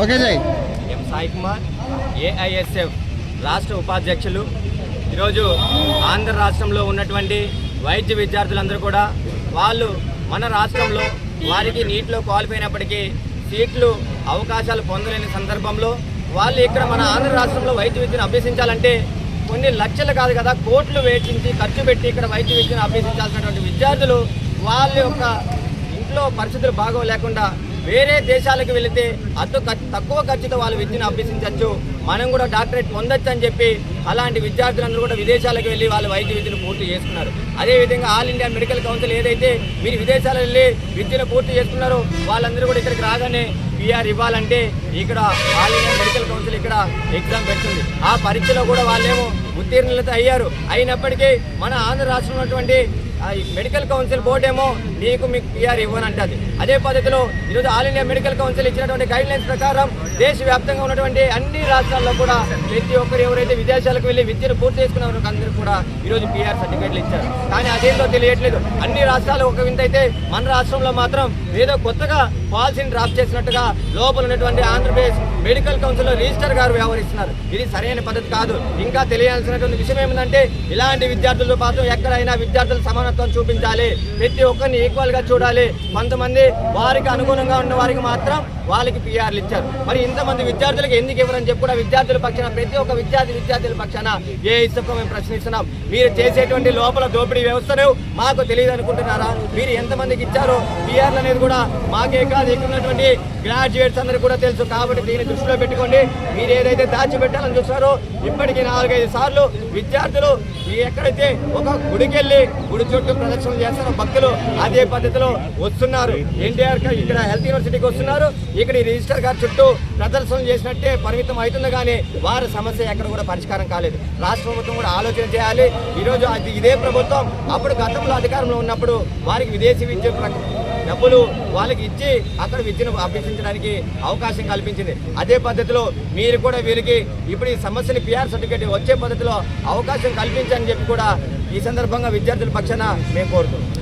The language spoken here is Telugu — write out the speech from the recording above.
ఓకే జై. ఎం సాయి కుమార్ ఏఐఎస్ఎఫ్ రాష్ట్ర ఉపాధ్యక్షులు. ఈరోజు ఆంధ్ర రాష్ట్రంలో ఉన్నటువంటి వైద్య విద్యార్థులందరూ కూడా వాళ్ళు మన రాష్ట్రంలో వారికి నీటిలో క్వాలిఫై సీట్లు అవకాశాలు పొందలేని సందర్భంలో వాళ్ళు ఇక్కడ మన ఆంధ్ర రాష్ట్రంలో వైద్య విద్యను అభ్యసించాలంటే కొన్ని లక్షలు కాదు కదా కోట్లు వేచించి ఖర్చు పెట్టి ఇక్కడ వైద్య విద్యను అభ్యసించాల్సినటువంటి విద్యార్థులు వాళ్ళ యొక్క ఇంట్లో పరిస్థితులు బాగోలేకుండా వేరే దేశాలకు వెళితే అతి ఖర్చు- తక్కువ ఖర్చుతో వాళ్ళు విద్యను అభ్యసించవచ్చు మనం కూడా డాక్టరేట్ పొందొచ్చు అని చెప్పి అలాంటి విద్యార్థులందరూ కూడా విదేశాలకు వెళ్ళి వాళ్ళ వైద్య విద్యను పూర్తి చేసుకున్నారు. అదేవిధంగా ఆల్ ఇండియా మెడికల్ కౌన్సిల్ ఏదైతే మీరు విదేశాలకు వెళ్ళి విద్యను పూర్తి చేసుకున్నారో వాళ్ళందరూ కూడా ఇక్కడికి రాగానే పిఆర్ ఇవ్వాలంటే ఇక్కడ ఆల్ ఇండియా మెడికల్ కౌన్సిల్ ఇక్కడ ఎగ్జామ్ పెడుతుంది. ఆ పరీక్షలో కూడా వాళ్ళేమో ఉత్తీర్ణులతో అయ్యారు. అయినప్పటికీ మన ఆంధ్ర రాష్ట్రంలో ఉన్నటువంటి మెడికల్ కౌన్సిల్ బోర్డు ఏమో నీకు మీకు పిఆర్ ఇవ్వనంటది. అదే పద్ధతిలో ఈరోజు ఆల్ ఇండియా మెడికల్ కౌన్సిల్ ఇచ్చినటువంటి గైడ్ లైన్స్ ప్రకారం దేశవ్యాప్తంగా ఉన్నటువంటి అన్ని రాష్ట్రాల్లో కూడా ప్రతి ఒక్కరు ఎవరైతే విదేశాలకు వెళ్ళి విద్యను పూర్తి చేసుకున్నారు అందరూ కూడా ఈరోజు పిఆర్ సర్టిఫికేట్లు ఇచ్చారు. కానీ అదేంటో తెలియట్లేదు. అన్ని రాష్ట్రాలు ఒక వింత అయితే మన రాష్ట్రంలో మాత్రం ఏదో కొత్తగా పాలసీని డ్రాఫ్ట్ చేసినట్టుగా లోపల ఉన్నటువంటి ఆంధ్రప్రదేశ్ మెడికల్ కౌన్సిల్ రిజిస్టర్ గారు వ్యవహరిస్తున్నారు. ఇది సరైన పద్ధతి కాదు. ఇంకా తెలియాల్సినటువంటి విషయం ఏమిటంటే ఇలాంటి విద్యార్థులతో పాటు ఎక్కడైనా విద్యార్థుల సమానత్వం చూపించాలి. ప్రతి ఒక్కరిని ఈక్వల్గా చూడాలి. కొంతమంది వారికి అనుగుణంగా ఉన్న వారికి మాత్రం వాళ్ళకి పిఆర్లు ఇచ్చారు. మరి ఇంతమంది విద్యార్థులకు ఎందుకు ఇవ్వరని చెప్పి కూడా విద్యార్థుల పక్షాన ప్రతి ఒక్క విద్యార్థి విద్యార్థుల పక్షాన ఏ ఇసుక మేము ప్రశ్నిస్తున్నాం. మీరు చేసేటువంటి లోపల దోపిడీ వ్యవస్థను మాకు తెలియదు అనుకుంటున్నారా? మీరు ఎంతమందికి ఇచ్చారో పిఆర్లు అనేది కూడా మాకే కాదు. ఇక్కడ ఉన్నటువంటి గ్రాడ్యుయేట్స్ అందరూ కూడా తెలుసు. కాబట్టి దీన్ని దృష్టిలో పెట్టుకోండి. మీరు ఏదైతే దాచిపెట్టాలని చూస్తారో ఇప్పటికీ నాలుగైదు సార్లు విద్యార్థులు ఎక్కడైతే ఒక గుడికెళ్ళి గుడి చుట్టూ ప్రదర్శనలు చేస్తారు. భక్తులు అదే పద్ధతిలో వస్తున్నారు. ఎన్టీఆర్ ఇక్కడ హెల్త్ యూనివర్సిటీకి వస్తున్నారు. ఇక్కడ ఈ రిజిస్టర్ గారి చుట్టూ ప్రదర్శన చేసినట్టే పరిమితం అవుతుంది కానీ వారి సమస్య ఎక్కడ కూడా పరిష్కారం కాలేదు. రాష్ట్ర ప్రభుత్వం కూడా ఆలోచన చేయాలి. ఈరోజు అది ఇదే ప్రభుత్వం. అప్పుడు గతంలో అధికారంలో ఉన్నప్పుడు వారికి విదేశీ విద్య డబ్బులు వాళ్ళకి ఇచ్చి అక్కడ విద్యను అభ్యసించడానికి అవకాశం కల్పించింది. అదే పద్ధతిలో మీరు కూడా వీరికి ఇప్పుడు ఈ సమస్యని పిఆర్ సర్టిఫికేట్ వచ్చే పద్ధతిలో అవకాశం కల్పించని చెప్పి కూడా ఈ సందర్భంగా విద్యార్థుల పక్షాన మేము కోరుతున్నాం.